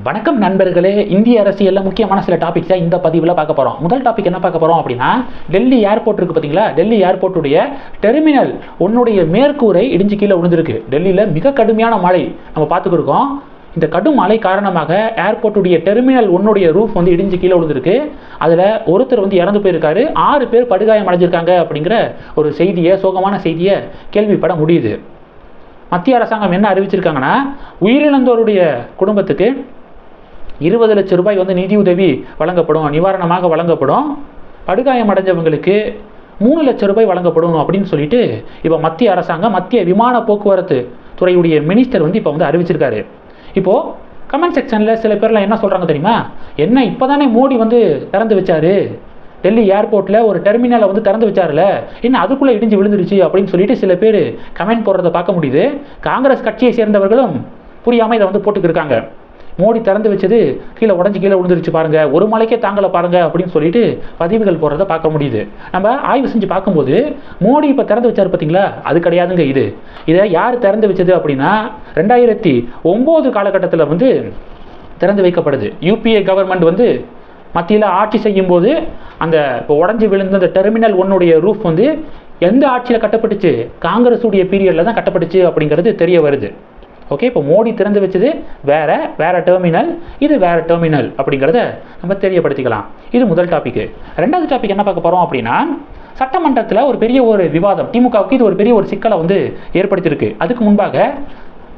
வணக்கம் நண்பர்களே இந்திய அரசியலில் முக்கியமான சில டாபிக்ஸை இந்த பதிவில் பார்க்க போகிறோம் முதல் டாபிக் என்ன பார்க்க போகிறோம் அப்படின்னா டெல்லி ஏர்போர்ட் இருக்குது பார்த்தீங்களா டெல்லி ஏர்போர்ட்டுடைய டெர்மினல் உன்னுடைய மேற்கூரை இடிஞ்சு கீழே விழுந்திருக்கு. டெல்லியில் மிக கடுமையான மழை நம்ம பார்த்துக்கிருக்கோம். இந்த கடும் மழை காரணமாக ஏர்போர்ட்டுடைய டெர்மினல் ஒன்னுடைய ரூஃப் வந்து இடிஞ்சு கீழே விழுந்திருக்கு. அதில் ஒருத்தர் வந்து இறந்து போயிருக்காரு. ஆறு பேர் படுகாயம் அடைஞ்சிருக்காங்க அப்படிங்கிற ஒரு செய்தியை சோகமான செய்தியை கேள்விப்பட முடியுது. மத்திய அரசாங்கம் என்ன அறிவிச்சிருக்காங்கன்னா உயிரிழந்தோருடைய குடும்பத்துக்கு இருபது லட்சம் ரூபாய் வந்து நிதியுதவி வழங்கப்படும் நிவாரணமாக வழங்கப்படும். படுகாயம் அடைஞ்சவங்களுக்கு மூணு லட்சம் ரூபாய் வழங்கப்படும் அப்படின்னு சொல்லிட்டு இப்போ மத்திய அரசாங்கம் மத்திய விமான போக்குவரத்து துறையுடைய மினிஸ்டர் வந்து இப்போ வந்து அறிவிச்சிருக்காரு. இப்போது கமெண்ட் செக்ஷனில் சில பேர்லாம் என்ன சொல்கிறாங்க தெரியுமா? என்ன இப்போ தானே மோடி வந்து திறந்து வச்சாரு? டெல்லி ஏர்போர்ட்டில் ஒரு டெர்மினலை வந்து திறந்து வச்சார்ல? என்ன அதுக்குள்ளே இடிஞ்சு விழுந்துருச்சு அப்படின்னு சொல்லிட்டு சில பேர் கமெண்ட் போடுறத பார்க்க முடியுது. காங்கிரஸ் கட்சியை சேர்ந்தவர்களும் புரியாமல் இதை வந்து போட்டுக்கிருக்காங்க மோடி திறந்து வச்சது கீழே உடஞ்சி கீழே விழுந்துருச்சு பாருங்க. ஒரு மலைக்கே தாங்கலை பாருங்க அப்படின்னு சொல்லிட்டு பதிவுகள் போடுறத பார்க்க முடியுது. நம்ம ஆய்வு செஞ்சு பார்க்கும்போது மோடி இப்போ திறந்து வச்சார் பார்த்தீங்களா? அது கிடையாதுங்க இது. இதை யார் திறந்து வச்சது அப்படின்னா ரெண்டாயிரத்தி ஒம்பது காலகட்டத்தில் வந்து திறந்து வைக்கப்படுது. யூபிஏ கவர்மெண்ட் வந்து மத்தியில் ஆட்சி செய்யும்போது அந்த இப்போ உடஞ்சி விழுந்த அந்த டெர்மினல் ஒன்னுடைய ரூஃப் வந்து எந்த ஆட்சியில் கட்டப்பட்டுச்சு? காங்கிரஸுடைய பீரியடில் தான் கட்டப்பட்டுச்சு அப்படிங்கிறது தெரிய வருது. ஓகே இப்போ மோடி திறந்து வச்சது வேற வேறு டெர்மினல் இது வேற டெர்மினல் அப்படிங்கிறத நம்ம தெரியப்படுத்திக்கலாம். இது முதல் டாப்பிக்கு ரெண்டாவது டாபிக் என்ன பார்க்க போகிறோம் அப்படின்னா சட்டமன்றத்தில் ஒரு பெரிய ஒரு விவாதம் திமுகவுக்கு இது ஒரு பெரிய ஒரு சிக்கலை வந்து ஏற்படுத்தியிருக்கு. அதுக்கு முன்பாக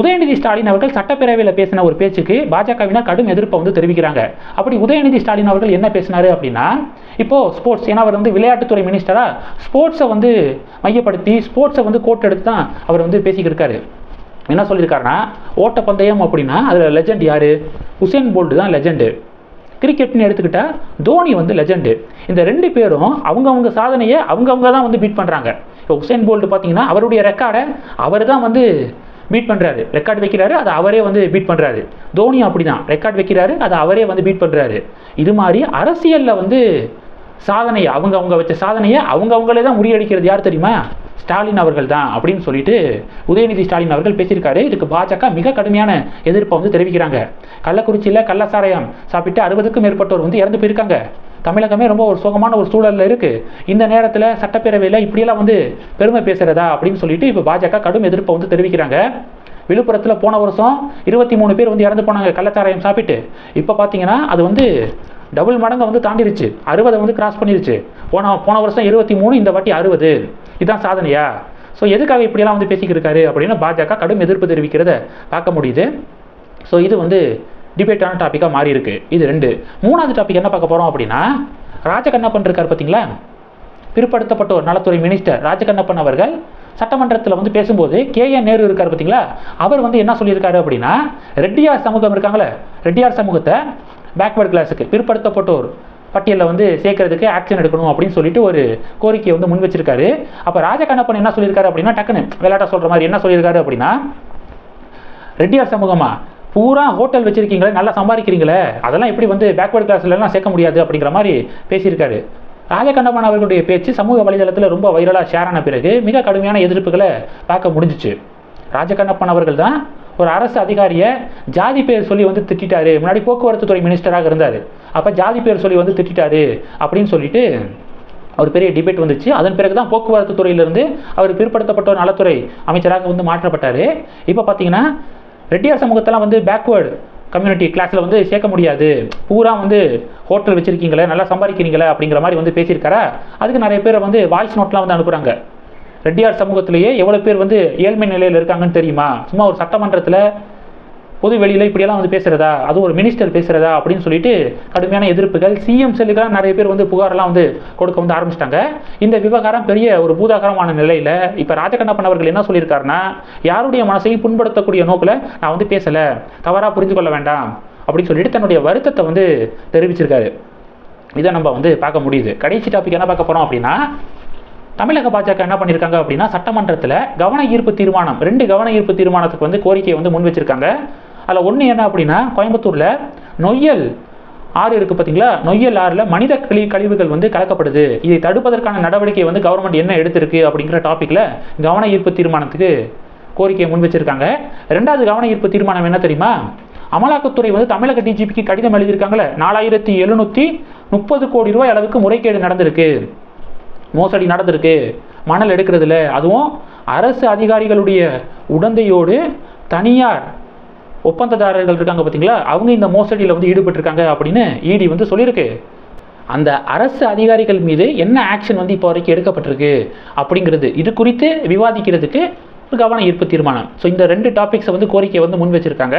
உதயநிதி ஸ்டாலின் அவர்கள் சட்டப்பேரவையில் பேசின ஒரு பேச்சுக்கு பாஜகவினர் கடும் எதிர்ப்பை வந்து தெரிவிக்கிறாங்க. அப்படி உதயநிதி ஸ்டாலின் அவர்கள் என்ன பேசினாரு அப்படின்னா இப்போ ஸ்போர்ட்ஸ் ஏன்னா அவர் வந்து விளையாட்டுத்துறை மினிஸ்டராக ஸ்போர்ட்ஸை வந்து மையப்படுத்தி ஸ்போர்ட்ஸை வந்து கோட் எடுத்து தான் அவர் வந்து பேசிக்கிட்டு இருக்காரு. என்ன சொல்லியிருக்காருன்னா ஓட்டப்பந்தயம் அப்படின்னா அதில் லெஜண்ட் யார்? உசேன் போல்டு தான் லெஜெண்டு கிரிக்கெட்னு எடுத்துக்கிட்டால் தோனி வந்து லெஜெண்டு இந்த ரெண்டு பேரும் அவங்கவுங்க சாதனையை அவங்கவுங்க தான் வந்து பீட் பண்ணுறாங்க இப்போ உசேன் போல்டு பார்த்தீங்கன்னா அவருடைய ரெக்கார்டை அவர் தான் வந்து பீட் பண்ணுறாரு ரெக்கார்டு வைக்கிறாரு அதை அவரே வந்து பீட் பண்ணுறாரு தோனி அப்படி தான் ரெக்கார்டு வைக்கிறாரு அதை அவரே வந்து பீட் பண்ணுறாரு இது மாதிரி அரசியலில் வந்து சாதனையை அவங்க அவங்க வச்ச சாதனையை அவங்க அவங்களே தான் முறியடிக்கிறது. யார் தெரியுமா? ஸ்டாலின் அவர்கள் தான் அப்படின்னு சொல்லிட்டு உதயநிதி ஸ்டாலின் அவர்கள் பேசியிருக்காரு. இதுக்கு பாஜக மிக கடுமையான எதிர்ப்பை வந்து தெரிவிக்கிறாங்க. கள்ளக்குறிச்சியில் கள்ளசாராயம் சாப்பிட்டு அறுபதுக்கும் மேற்பட்டோர் வந்து இறந்து போயிருக்காங்க. தமிழகமே ரொம்ப ஒரு சோகமான ஒரு சூழலில் இருக்குது இந்த நேரத்தில் சட்டப்பேரவையில் இப்படியெல்லாம் வந்து பெருமை பேசுகிறதா அப்படின்னு சொல்லிட்டு இப்போ பாஜக கடும் எதிர்ப்பை வந்து தெரிவிக்கிறாங்க. விழுப்புரத்தில் போன வருஷம் இருபத்தி மூணு பேர் வந்து இறந்து போனாங்க கள்ளச்சாராயம் சாப்பிட்டு. இப்போ பார்த்தீங்கன்னா அது வந்து டபுள் மடங்கை வந்து தாண்டிருச்சு. அறுபதை வந்து கிராஸ் பண்ணிருச்சு. போன போன வருஷம் இருபத்தி மூணு இந்த வாட்டி அறுபது. இதுதான் சாதனையா? ஸோ எதுக்காக இப்படியெல்லாம் வந்து பேசிக்கிட்டு இருக்காரு அப்படின்னு பாஜக கடும் எதிர்ப்பு தெரிவிக்கிறத பார்க்க முடியுது. ஸோ இது வந்து டிபேட்டான டாப்பிக்காக மாறி இருக்கு இது ரெண்டு. மூணாவது டாபிக் என்ன பார்க்க போகிறோம் அப்படின்னா ராஜகண்ணப்பன் இருக்கார் பார்த்தீங்களா பிற்படுத்தப்பட்ட ஒரு நலத்துறை மினிஸ்டர் ராஜகண்ணப்பன் அவர்கள் சட்டமன்றத்தில் வந்து பேசும்போது கே என் நேரு இருக்கார் பார்த்தீங்களா அவர் வந்து என்ன சொல்லியிருக்காரு அப்படின்னா ரெட்டியார் சமூகம் இருக்காங்களே ரெட்டியார் சமூகத்தை பேக்வேர்டு கிளாஸுக்கு பிற்படுத்தப்பட்டோர் பட்டியலில் வந்து சேர்க்கறதுக்கு ஆக்ஷன் எடுக்கணும் அப்படின்னு சொல்லிட்டு ஒரு கோரிக்கையை வந்து முன் வச்சிருக்காரு. அப்போ ராஜகண்ணப்பன் என்ன சொல்லியிருக்காரு அப்படின்னா டக்குன்னு விளையாட்ட சொல்கிற மாதிரி என்ன சொல்லியிருக்காரு அப்படின்னா ரெட்டியார் சமூகமா? பூரா ஹோட்டல் வச்சிருக்கீங்களே நல்லா சம்பாதிக்கிறீங்களே அதெல்லாம் எப்படி வந்து பேக்வேர்டு கிளாஸ்லலாம் சேர்க்க முடியாது அப்படிங்கிற மாதிரி பேசியிருக்காரு. ராஜகண்டமன் அவர்களுடைய பேச்சு சமூக வலைதளத்தில் ரொம்ப வைரலாக ஷேர் ஆன பிறகு மிக கடுமையான எதிர்ப்புகளை பார்க்க முடிஞ்சிச்சு. ராஜகண்ணப்பன் அவர்கள் தான் ஒரு அரசு அதிகாரியை ஜாதி பேர் சொல்லி வந்து திட்டாரு. முன்னாடி போக்குவரத்து துறை மினிஸ்டராக இருந்தார். அப்போ ஜாதி பேர் சொல்லி வந்து திட்டாரு அப்படின்னு சொல்லிட்டு ஒரு பெரிய டிபேட் வந்துச்சு. அதன் பிறகு தான் போக்குவரத்து துறையிலிருந்து அவர் பிற்படுத்தப்பட்ட ஒரு நலத்துறை அமைச்சராக வந்து மாற்றப்பட்டார். இப்போ பார்த்தீங்கன்னா ரெட்டியார் சமூகத்தெல்லாம் வந்து பேக்வேர்டு கம்யூனிட்டி கிளாஸில் வந்து சேர்க்க முடியாது. பூரா வந்து ஹோட்டல் வச்சுருக்கீங்களே நல்லா சம்பாதிக்கிறீங்களே அப்படிங்கிற மாதிரி வந்து பேசியிருக்காரா? அதுக்கு நிறைய பேர் வந்து வாய்ஸ் நோட்லாம் வந்து அனுப்புகிறாங்க ரெட்டியார் சமூகத்திலேயே எவ்வளோ பேர் வந்து ஏழ்மை நிலையில் இருக்காங்கன்னு தெரியுமா? சும்மா ஒரு சட்டமன்றத்தில் பொது வெளியில் இப்படியெல்லாம் வந்து பேசுகிறதா அது ஒரு மினிஸ்டர் பேசுகிறதா அப்படின்னு சொல்லிட்டு கடுமையான எதிர்ப்புகள் சிஎம் செல்லுக்கெல்லாம் நிறைய பேர் வந்து புகாரெல்லாம் வந்து கொடுக்க வந்து ஆரம்பிச்சிட்டாங்க. இந்த விவகாரம் பெரிய ஒரு பூதாகரமான நிலையில் இப்போ ராஜகண்ணப்பன் அவர்கள் என்ன சொல்லியிருக்காருன்னா யாருடைய மனசையும் புண்படுத்தக்கூடிய நோக்கில் நான் வந்து பேசலை. தவறாக புரிஞ்சு கொள்ள வேண்டாம். அப்படின்னு சொல்லிட்டு தன்னுடைய வருத்தத்தை வந்து தெரிவிச்சிருக்காரு. இதை நம்ம வந்து பார்க்க முடியுது. கடைசி டாபிக் என்ன பார்க்க போகிறோம் அப்படின்னா தமிழக பாஜக என்ன பண்ணியிருக்காங்க அப்படின்னா சட்டமன்றத்தில் கவன ஈர்ப்பு தீர்மானம் ரெண்டு கவன ஈர்ப்பு தீர்மானத்துக்கு வந்து கோரிக்கையை வந்து முன் வச்சிருக்காங்க அதில் ஒன்று என்ன அப்படின்னா கோயம்புத்தூரில் நொய்யல் ஆறு இருக்குது பார்த்தீங்களா நொய்யல் ஆறில் மனித கழி கழிவுகள் வந்து கலக்கப்படுது. இதை தடுப்பதற்கான நடவடிக்கை வந்து கவர்மெண்ட் என்ன எடுத்திருக்கு அப்படிங்கிற டாப்பிக்கில் கவன ஈர்ப்பு தீர்மானத்துக்கு கோரிக்கையை முன் வச்சிருக்காங்க. ரெண்டாவது கவன ஈர்ப்பு தீர்மானம் என்ன தெரியுமா? அமலாக்கத்துறை வந்து தமிழக டிஜிபிக்கு கடிதம் எழுதியிருக்காங்களே நாலாயிரத்தி எழுநூற்றி முப்பது கோடி ரூபாய் அளவுக்கு முறைகேடு நடந்திருக்கு. மோசடி நடந்திருக்கு. மணல் எடுக்கிறதுல. அதுவும் அரசு அதிகாரிகளுடைய உடந்தையோடு தனியார் ஒப்பந்ததாரர்கள் இருக்காங்க பார்த்தீங்களா அவங்க இந்த மோசடியில் வந்து ஈடுபட்டிருக்காங்க அப்படின்னு இடி வந்து சொல்லியிருக்கு. அந்த அரசு அதிகாரிகள் மீது என்ன ஆக்ஷன் வந்து இப்போ வரைக்கும் எடுக்கப்பட்டிருக்கு அப்படிங்கிறது இது குறித்து விவாதிக்கிறதுக்கு ஒரு கவன ஈர்ப்பு தீர்மானம். ஸோ இந்த ரெண்டு டாபிக்ஸை வந்து கோரிக்கை வந்து முன் வச்சிருக்காங்க.